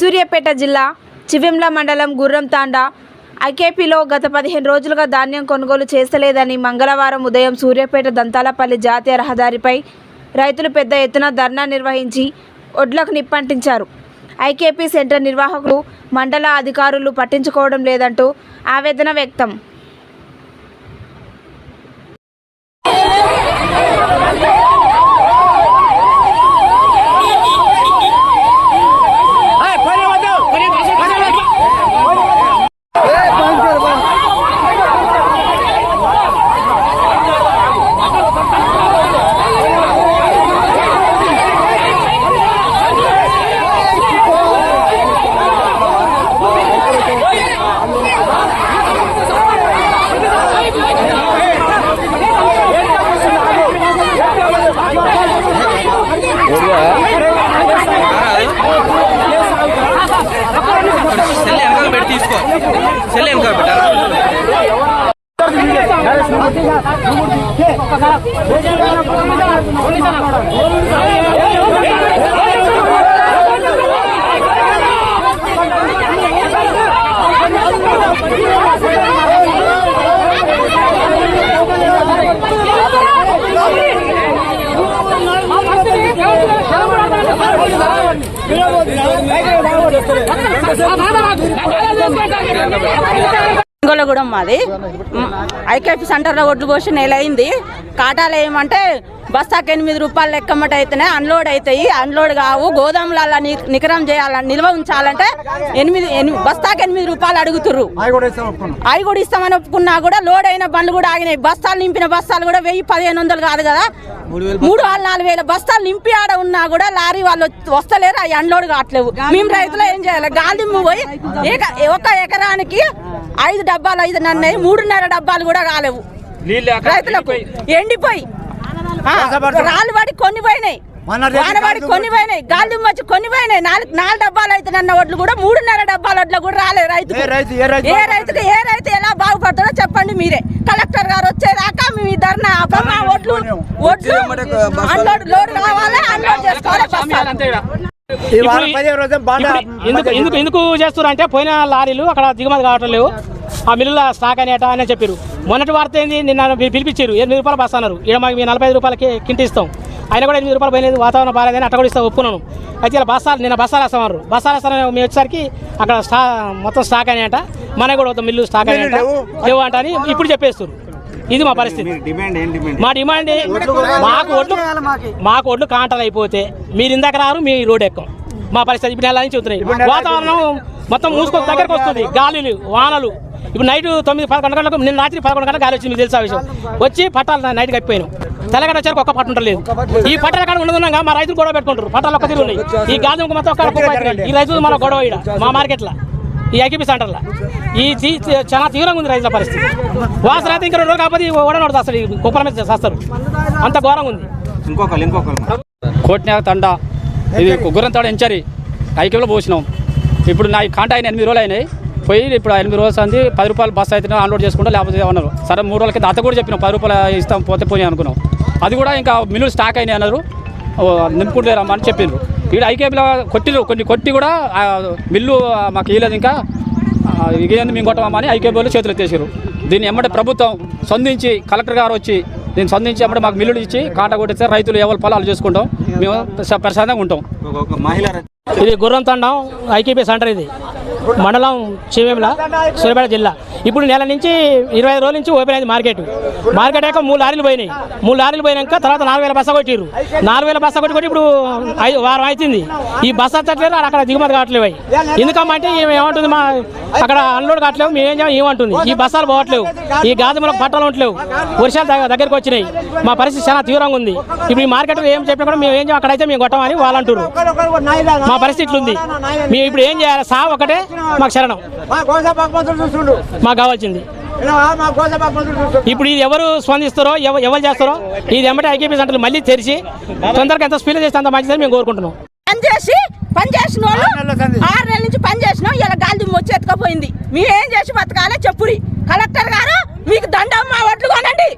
సూర్యాపేట జిల్లా చివెంల మండలం గుర్రం తాండా. ఐకేపీలో గత పదిహేను రోజులుగా ధాన్యం కొనుగోలు చేస్తలేదని మంగళవారం ఉదయం సూర్యాపేట దంతాలపల్లి జాతీయ రహదారిపై రైతులు పెద్ద ఎత్తున ధర్నా నిర్వహించి ఒడ్లకు నిప్పంటించారు. ఐకేపీ సెంటర్ నిర్వాహకులు మండల అధికారులు పట్టించుకోవడం లేదంటూ ఆవేదన వ్యక్తం. ছেলে এম কবে సెల్ మాది ఐకేపీ సెంటర్లో ఒడ్లు పోసి నెల అయింది కాటాలు వేయమంటే బస్తాకి ఎనిమిది రూపాయలు లెక్కమ్మట అయితేనే అన్లోడ్ అవుతాయి అన్లోడ్ కావు. గోదాములలో నికరం చేయాలని నిల్వ ఉంచాలంటే ఎనిమిది ఎనిమిది బస్తాకి ఎనిమిది రూపాయలు అడుగుతుర్రు. అవి కూడా ఇస్తామని ఒప్పుకున్నా. కూడా లోడ్ అయిన బండ్లు కూడా ఆగినాయి. బస్తాలు నింపిన బస్తాలు కూడా వెయ్యి పదిహేను వందలు కాదు కదా? మూడు వేల నాలుగు వేల బస్తాలు నింపి ఆడ ఉన్నా కూడా లారీ వాళ్ళు వచ్చి- వస్తలేరు. అవి అన్లోడ్ కావట్లేవు. మేము రైతులు ఏం చేయాలి? గాలి పోయి ఒక ఎకరానికి ఐదు డబ్బాలు ఐదు నన్నాయి మూడున్నర డబ్బాలు కూడా కాలేవు రైతులకు ఎండిపోయి రాళ్ళు పడి కొన్ని పోయినాయి. వానబడి కొన్ని పోయినాయి. గాలి వచ్చి కొన్ని పోయినాయి. నాలుగు నాలుగు డబ్బాలు అయితే నన్న వడ్లు కూడా మూడున్నర డబ్బాల వడ్లు కూడా రాలేదు రైతు ఏ రైతు, ఏ రైతు? ఏ రైతుకు ఏ రైతు ఎలా బాగుపడతాడో చెప్పండి మీరే. కలెక్టర్ గారు వచ్చేదాకా మేము ఈ ధర్నా. మా ఒడ్లు ఒడ్లు అన్లోడ్ లోడ్ కావాలి? అన్లోడ్ చేసుకోవాలి? ఎందుకు ఎందుకు ఎందుకు చేస్తున్నారు అంటే పోయిన లారీలు అక్కడ దిగుమతి కావటం లేవు. ఆ మిల్లుల స్టాక్ అనేట అని చెప్పారు మొన్నటి వార్త ఏంది? నిన్న పిలిపించారు ఎనిమిది రూపాయలు బస్ అన్నారు. ఇక్కడ మాకు మేము నలభై ఐదు రూపాయలకి కింటి ఇస్తాం. అయినా కూడా ఎనిమిది రూపాయలు పోయినది వాతావరణం బాగాలేదని అట్ట కూడా ఇస్తాం ఒప్పుకున్నాను. అయితే ఇలా బస్సాలు నిన్న బస్సాలు వేస్తామన్నారు బస్సాలు వేస్తామని మేము వచ్చేసరికి అక్కడ స్టా మొత్తం స్టాక్ అని అంట మనకి కూడా మిల్లు స్టాక్ అని అంట లేవు. లేవు అంట అని ఇప్పుడు చెప్పేస్తారు ఇది మా పరిస్థితి. మా డిమాండ్ మాకు ఒడ్లు మాకు ఒడ్లు కాంటాలు అయిపోతే మీరు ఇందాక రారు మీ రోడ్ ఎక్కం. మా పరిస్థితి ఇప్పుడు నెల నుంచి అవుతున్నాయి వాతావరణం మొత్తం మూసుకో దగ్గరకు వస్తుంది గాలులు వానలు. ఇప్పుడు నైట్ తొమ్మిది పదకొండు గంటలకు నిన్న రాత్రి పదకొండు గంటలకు గాలి వచ్చింది మీకు తెలుసా విషయం? వచ్చి పట్టాలు నైట్ కప్పిపోయాను. తెల్లగడ వచ్చారు ఒక్క పట్టు ఉండలేదు ఈ పట్టాల కాడ ఉండదున్నాగా మా రైతులు గొడవ పెట్టుకుంటారు. పట్టాలు ఒక్క తీరు ఉన్నాయి. ఈ గాలి మొత్తం ఒక్క. ఈ రైతులు మన గొడవ ఈడ మా మార్కెట్లో ఈ ఐకిపి సెంటర్లో. ఈ చాలా తీవ్రంగా ఉంది రైతుల పరిస్థితి. వాసన అయితే ఇంకా రెండు రోజులు కాకపోతే ఓడనోడు అసలు ఈ కుప్పల మీద చేస్తారు. అంత ఘోరంగా ఉంది. ఇంకొకరు ఇంకొకరు కోట్న తండ ఇది గుర్రం తాడ ఎంచరి. ఐక్యంలో పోసినాం. ఇప్పుడు నా కాంట అయిన ఎనిమిది రోజులు అయినాయి. పోయి ఇప్పుడు ఎనిమిది రోజులు అంది పది రూపాయలు బస్ అయితే అన్లోడ్ చేసుకుంటా లేకపోతే అన్నారు సరే మూడు రోజుల కింద అత కూడా చెప్పినాం పది రూపాయలు ఇస్తాం పోతే పోయి అనుకున్నాం. అది కూడా ఇంకా మిల్లులు స్టాక్ అయినాయి అన్నారు. నింపుకుంటారమ్మా అని చెప్పిండ్రు ఇక్కడ ఐకేపీలో కొట్టిరు కొన్ని కొట్టి కూడా మిల్లు మాకు ఇవ్వలేదు ఇంకా. ఇదేంది మేము కొట్టమని ఐకేపీలో చేతులు ఎత్తేసారు దీన్ని ఎమ్మటే ప్రభుత్వం స్పందించి కలెక్టర్ గారు వచ్చి దీన్ని స్పందించి ఎమ్మటే మాకు మిల్లులు ఇచ్చి కాంట కొట్టిస్తే రైతులు ఎవరి పొలాలు చేసుకుంటాం. మేము ప్రశా- ప్రశాంతంగా ఉంటాం. ఒక మహిళ ఇది గుర్రం తండం ఐకేపీ సెంటర్ ఇది. మండలం చీమేమల సూర్యాపేట జిల్లా. ఇప్పుడు నెల నుంచి ఇరవై ఐదు రోజుల నుంచి ఓపెన్ అయింది మార్కెట్. మార్కెట్ అయ్యాక మూడు లారీలు పోయినాయి. మూడు లారీలు పోయినాక తర్వాత నాలుగు వేల బస్స కొట్టిరు నాలుగు వేల బస్స కొట్టి కొట్టి ఇప్పుడు ఐదు వారం అవుతుంది ఈ బస్సు వచ్చట్లేదు అక్కడ దిగుమతి కావట్లేవు అవి ఎందుకమ్మంటే ఏమంటుంది మా అక్కడ అన్లోడ్ కావట్లేవు మేము ఏం ఏమంటుంది. ఈ బస్సాలు పోవట్లేవు. ఈ గాజుములకు పట్టాలు ఉండలేవు వర్షాలు దగ్గ- దగ్గరికి వచ్చినాయి. మా పరిస్థితి చాలా తీవ్రంగా ఉంది. ఇప్పుడు ఈ మార్కెట్ ఏం చెప్పినా కూడా మేము ఏం చేయం అక్కడైతే మేము కొట్టమని వాళ్ళు అంటున్నారు మా పరిస్థితి ఉంది మేము ఇప్పుడు ఏం చేయాలి? సా ఒకటే మాకు శరణం. మాకు కావాల్సింది. ఇప్పుడు ఇది ఎవరు స్పందిస్తారో ఎవ- ఎవరు చేస్తారో ఇది ఎమ్మటే ఐకేపీ సెంటర్లు మళ్ళీ తెరిచి తొందరగా ఎంత స్పీడ్ చేస్తే అంత మంచిదని మేము కోరుకుంటున్నాం. పని చేసి పని చేసిన వాళ్ళు ఆరు నెలల నుంచి పని చేసినాం ఇలా గాలి దుమ్ము వచ్చి ఎత్తుకపోయింది. మేము ఏం చేసి బతకాలే? చెప్పురి. కలెక్టర్ గారు మీకు దండం మా ఒట్లు కొనండి.